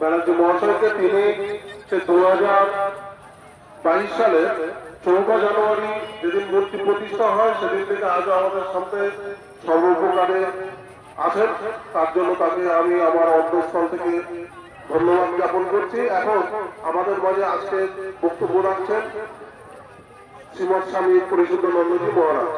ব্যানার্জি মহাশয়কে তিনি সে দু হাজার বাইশ সালে চৌঠা জানুয়ারি যেদিন মূর্তি প্রতিষ্ঠা হয়, সেদিন থেকে আজও আমাদের সামনে সর্বোপকারে আছেন। তার জন্য তাকে আমি আমার অন্তঃস্থল থেকে ধন্যবাদ জ্ঞাপন করছি। এখন আমাদের মাঝে আজকে বক্তব্য রাখছেন শ্রীমৎ স্বামী পরিশুদ্ধ নন্দজি মহারাজ।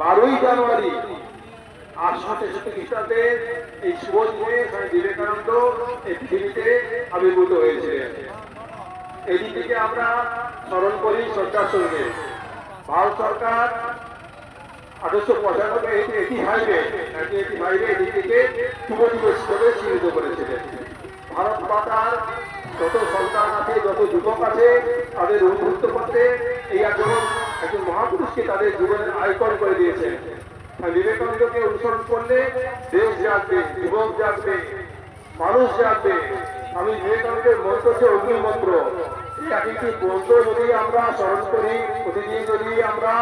বারোই জানুয়ারি আটশো তেষট্টি খ্রিস্টাব্দে এই শুভ দিনে স্বামী বিবেকানন্দ এই পৃথিবীতে আবির্ভূত হয়েছিলেন এই দিনটিকে আমরা স্মরণ করি শ্রদ্ধার সঙ্গে ভারত সরকার বিবেকানন্দকে অনুসরণ করলে দেশ জাগবে, যুবক জাগবে, মানুষ জাগবে। আমি বিবেকানন্দের মন্ত্র হচ্ছে অগ্নি মন্ত্র। এই এক একটি মন্ত্র যদি আমরা স্মরণ করি, প্রতিদিন যদি আমরা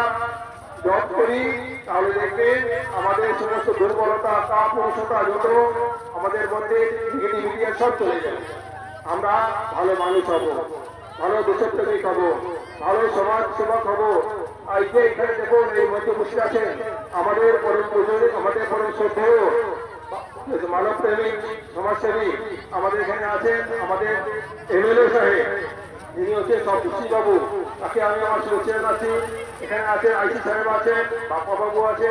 জব করি, তাহলে দেখবেন আমাদের সমস্ত দুর্বলতা কাপুরুষতা যত আমাদের মধ্যে নেগেটিভিটি সব চলে যাবে। আমরা ভালো মানুষ হব, ভালো দেশপ্রেমিক হব, ভালো সমাজ সেবক হব। আর যে এখানে দেখুন, এই মধ্যে বসে আছেন, আমাদের পরম পূজনীয়, আমাদের পরম শ্রদ্ধেয় মানব প্রেমিক সমাজসেবী আমাদের এখানে আছেন, আমাদের এমএলএ সাহেব, যিনি হচ্ছে সবকিছু বাবু তাকে আমি আমার শুভেচ্ছা জানাচ্ছি এখানে আছে আইসি সাহেব আছে বাপ্পা বাবু আছে,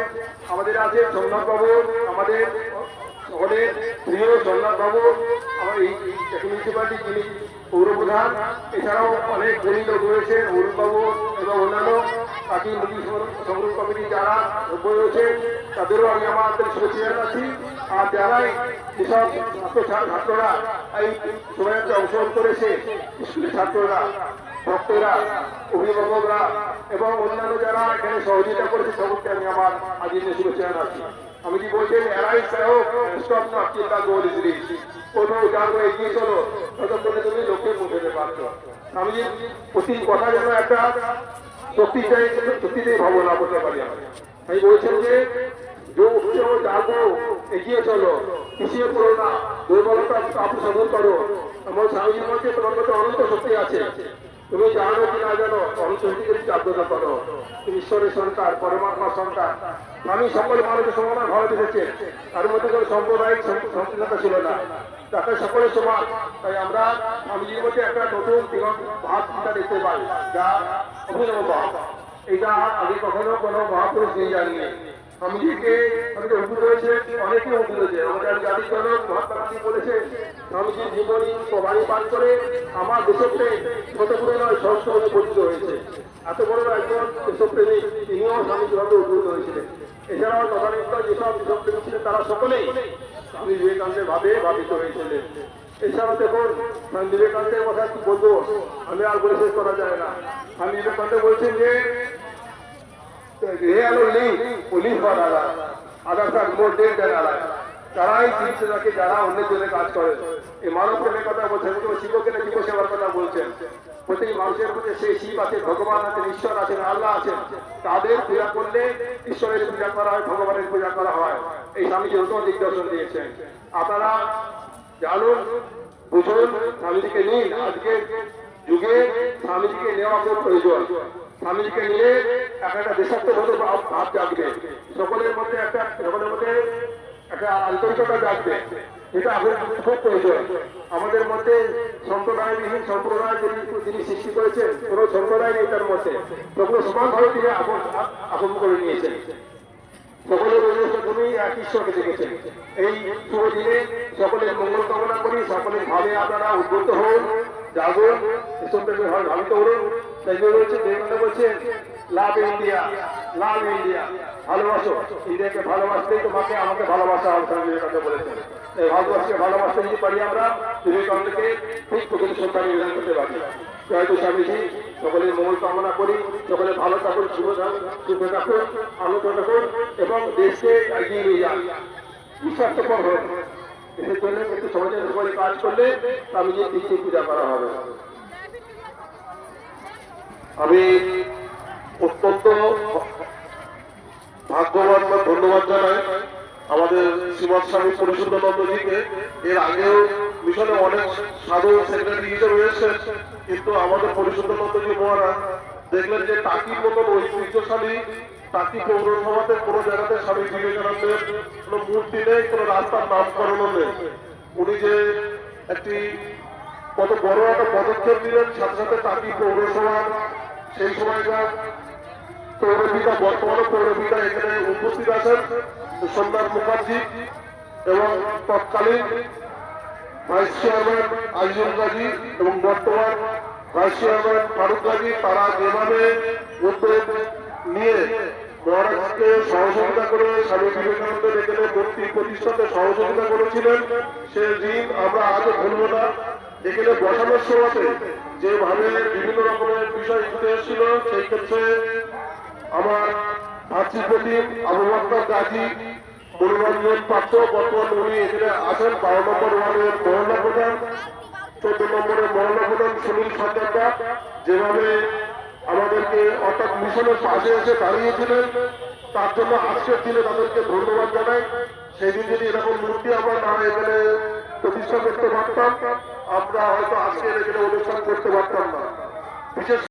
আমাদের আছে সোমনাথ বাবু আমাদের সকলের প্রিয় সোমনাথ বাবু আমার মিউনিসিপালিটি পৌরপ্রধান, এছাড়াও অনেক গরিব লোক রয়েছে অরুণ বাবু এবং অন্যান্য পার্টি মুদি সংগ্রহ কমিটি যারা রয়েছে, তাদেরও আমি আমাদের শুভেচ্ছা জানাচ্ছি আর যারাই যেসব ছাত্র ছাত্ররা এই শোভাযাত্রা অংশগ্রহণ করেছে, স্কুলের ছাত্ররা ভক্তরা, অভিভাবকরা এবং অন্যান্য যারা এখানে সহযোগিতা করেছে সকলকে আমি আমার আজকের শুভেচ্ছা জানাচ্ছি। আমি কি বলছেন এরাই হোক স্টপ না, চিন্তা গোল এগিয়ে চলো, ততক্ষণে তুমি লোককে পৌঁছতে পারছ। আমি প্রতি কথা যেন একটা শক্তি চাই শক্তিতে ভাবনা করতে পারি আমি। বলছেন যে যে উৎসব যাব এগিয়ে চলো, পিছিয়ে পড়ো না, দুর্বলতা আপনি সবল করো। আমার স্বামীজির মধ্যে তোমার মধ্যে অনন্ত শক্তি আছে। তুমি জানো কি না জানো? অনন্ত শক্তিকে করো। ঈশ্বরের সন্তান, পরমাত্মার সন্তান। আমি সকল মানুষের সমান ভারত এসেছে তার মধ্যে কোনো সাম্প্রদায়িক সংকীর্ণতা ছিল না। তাকে সকলের সমান। তাই আমরা স্বামীজির মধ্যে একটা নতুন জীবন ভাব চিন্তা দেখতে পাই, যা অভিনব ভাব এটা আগে কখনো কোনো মহাপুরুষ নিয়ে জানিয়ে স্বামীজিকে অনেকে উঠু রয়েছে অনেকে উঠু রয়েছে আমাদের জাতির জনক মহাত্মা গান্ধী বলেছে স্বামীজির জীবনী বাণী পাঠ করে, আমার দেশপ্রেম শতপুরে নয় সহস্র হয়ে পরিচিত হয়েছে। এত বড় একজন দেশপ্রেমিক, তিনিও স্বামীজি ভাবে উদ্ভূত হয়েছিলেন। এছাড়াও তদানীন্তন যেসব দেশপ্রেমিক ছিলেন, তারা সকলেই স্বামী বিবেকানন্দের ভাবে ভাবিত হয়েছিলেন। এছাড়াও দেখুন, স্বামী বিবেকানন্দের কথা কি বলব, আমি আর বলে করা যায় না। স্বামী বিবেকানন্দ বলছেন যে ঈশ্বর আছেন আল্লাহ আছেন তাদের পূজা করলে ঈশ্বরের পূজা করা হয় ভগবানের পূজা করা হয় এই স্বামীজি নতুন দিগদর্শন দিয়েছেন আপনারা জানুন বুঝুন স্বামীজিকে নিন আজকে যুগে স্বামীজিকে নেওয়া খুব প্রয়োজন স্বামীজিকে নিয়ে একটা একটা দেশাত্মবোধ ভাব জাগবে। সকলের মধ্যে একটা সকলের মধ্যে একটা আন্তরিকতা জাগবে। এটা এখন খুব প্রয়োজন। আমাদের মধ্যে সম্প্রদায়বিহীন সম্প্রদায় যিনি সৃষ্টি করেছেন, কোনো সম্প্রদায় নেই তার মধ্যে। তবুও সমানভাবে তিনি আপন করে নিয়েছেন। সকলের তুমি এক ঈশ্বরকে দেখেছেন। এই শুভ দিনে সকলের মঙ্গল কামনা করি। সকলের ভাবে আপনারা উদ্বুদ্ধ হন। জাগুন এসব থেকে হয় ভাবিত হন তাই জন্য বলছে বিবেকানন্দ বলছে, লাভ ইন্ডিয়া লাভ ইন্ডিয়া, ভালোবাসো। ইন্ডিয়াকে ভালোবাসলেই তোমাকে, আমাকে ভালোবাসা হবে স্বামী বিবেকানন্দ বলেছেন। এই ভারতবর্ষকে ভালোবাসতে পারি আমরা, বিবেকানন্দকে ঠিক প্রকৃত সন্তান নিবেদন করতে পারি। জয়তু স্বামীজি মঙ্গল কামনা করি সকলে ভালো থাকুন, শুভ সুখে থাকুন, আনন্দ থাকুন, এবং দেশকে এগিয়ে নিয়ে যান। নিঃস্বার্থপর হোক। দেশের জন্য একটু সমাজের উপরে কাজ করলে স্বামীজির তিথি পূজা করা হবে। আমি অত্যন্ত ভাগ্যবান বা ধন্যবাদ জানাই আমাদের শ্রীমৎ স্বামী পরিশুদ্ধানন্দজিকে এর আগেও মিশনে অনেক সাধু সেক্রেটারি হিসেবে রয়েছেন কিন্তু আমাদের পরিশুদ্ধানন্দজি মহারাজ দেখলেন যে টাকির মতন ঐতিহ্যশালী টাকি পৌরসভাতে কোনো জায়গাতে স্বামী বিবেকানন্দের কোনো মূর্তি নেই, কোনো রাস্তার নামকরণও নেই। উনি যে একটি কত বড় একটা পদক্ষেপ নিলেন, সাথে সাথে টাকি পৌরসভার সেই সময়কার পৌরপিতা, বর্তমানে পৌরপিতা এখানে উপস্থিত আছেন সোমনাথ মুখার্জি এবং তৎকালীন ভাইস চেয়ারম্যান আইজুল গাজী এবং বর্তমান ভাইস চেয়ারম্যান ফারুক গাজী, তারা যেভাবে নিয়ে মহারাজকে সহযোগিতা করে স্বামী বিবেকানন্দের এখানে মূর্তি প্রতিষ্ঠাতে সহযোগিতা করেছিলেন। সে ঋণ আমরা আজও ভুলব না। এখানে বসানোর সময়তে যেভাবে বিভিন্ন রকমের বিষয় উঠে এসেছিল, সেই ক্ষেত্রে আমার ভাতৃপ্রতি আবু বকর গাজী পাত্র, বর্তমান উনি এখানে আছেন, বারো নম্বর ওয়ার্ডের মহল্লা প্রধান, চোদ্দ নম্বরের মহল্লা প্রধান সুনীল সরকার যেভাবে আমাদেরকে অর্থাৎ মিশনের পাশে এসে দাঁড়িয়েছিলেন। তার জন্য আজকের দিনে তাদেরকে ধন্যবাদ জানাই। সেই দিন যদি এরকম মূর্তি আমরা না এখানে প্রতিষ্ঠা করতে পারতাম, আমরা হয়তো আজকের এখানে অনুষ্ঠান করতে পারতাম না। বিশেষ